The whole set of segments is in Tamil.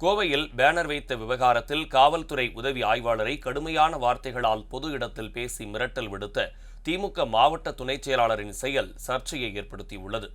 கோவையில் பேனர் வைத்த விவகாரத்தில் காவல்துறை உதவி ஆய்வாளரை கடுமையான வார்த்தைகளால் பொது இடத்தில் பேசி மிரட்டல் விடுத்த திமுக மாவட்ட துணைச் செயலாளரின் செயல் சர்ச்சையை ஏற்படுத்தியுள்ளது.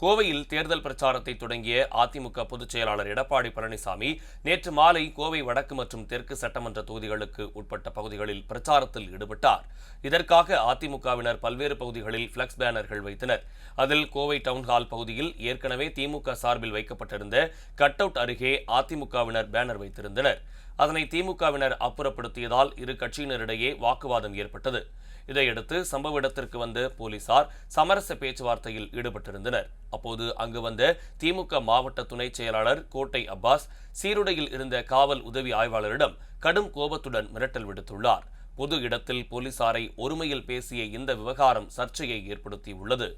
கோவையில் தேர்தல் பிரச்சாரத்தை தொடங்கிய அதிமுக பொதுச் செயலாளர் எடப்பாடி பழனிசாமி நேற்று மாலை கோவை வடக்கு மற்றும் தெற்கு சட்டமன்ற தொகுதிகளுக்கு உட்பட்ட பகுதிகளில் பிரச்சாரத்தில் ஈடுபட்டார். இதற்காக அதிமுகவினர் பல்வேறு பகுதிகளில் பிளக்ஸ் பேனர்கள் வைத்தனர். அதில் கோவை டவுன்ஹால் பகுதியில் ஏற்கனவே திமுக சார்பில் வைக்கப்பட்டிருந்த கட் அவுட் அருகே அதிமுகவினர் பேனர் வைத்திருந்தனர். அதனை திமுகவினர் அப்புறப்படுத்தியதால் இரு கட்சியினரிடையே வாக்குவாதம் ஏற்பட்டது. இதையடுத்து சம்பவ இடத்திற்கு வந்த போலீசார் சமரச பேச்சுவார்த்தையில் ஈடுபட்டிருந்தனர். அப்போது அங்கு வந்த திமுக மாவட்ட துணைச் செயலாளர் கோட்டை அப்பாஸ் சீருடையில் இருந்த காவல் உதவி ஆய்வாளரிடம் கடும் கோபத்துடன் மிரட்டல் விடுத்துள்ளார். பொது இடத்தில் போலீசாரை ஒருமையில் பேசிய இந்த விவகாரம் சர்ச்சையை ஏற்படுத்தியுள்ளது.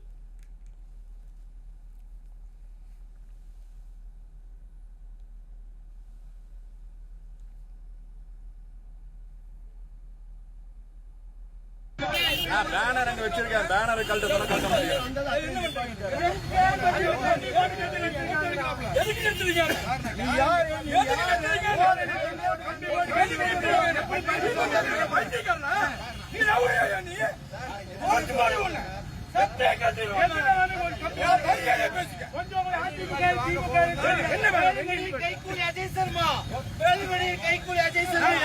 பேனர் அங்க வச்சிருக்கேன். பேனர் கழட்ட முடியும் கைக்கூலி அஜய் சர்மா. வேலுமணி கைக்கூலி அஜய் சர்மா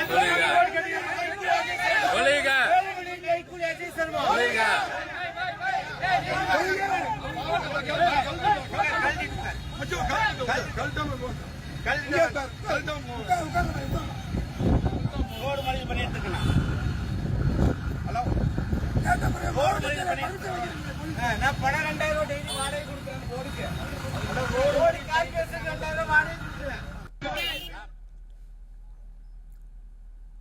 வேலுமணி கைக்கூலி அஜய் சர்மா ரோடு மறியல் பண்ணிட்டு இருக்கேன் ரோடு மறியல் பண்ணிட்டு நான் பணம் ரெண்டாயிரம் டெய்லி வாடகை கொடுக்குறேன் போடுக்கு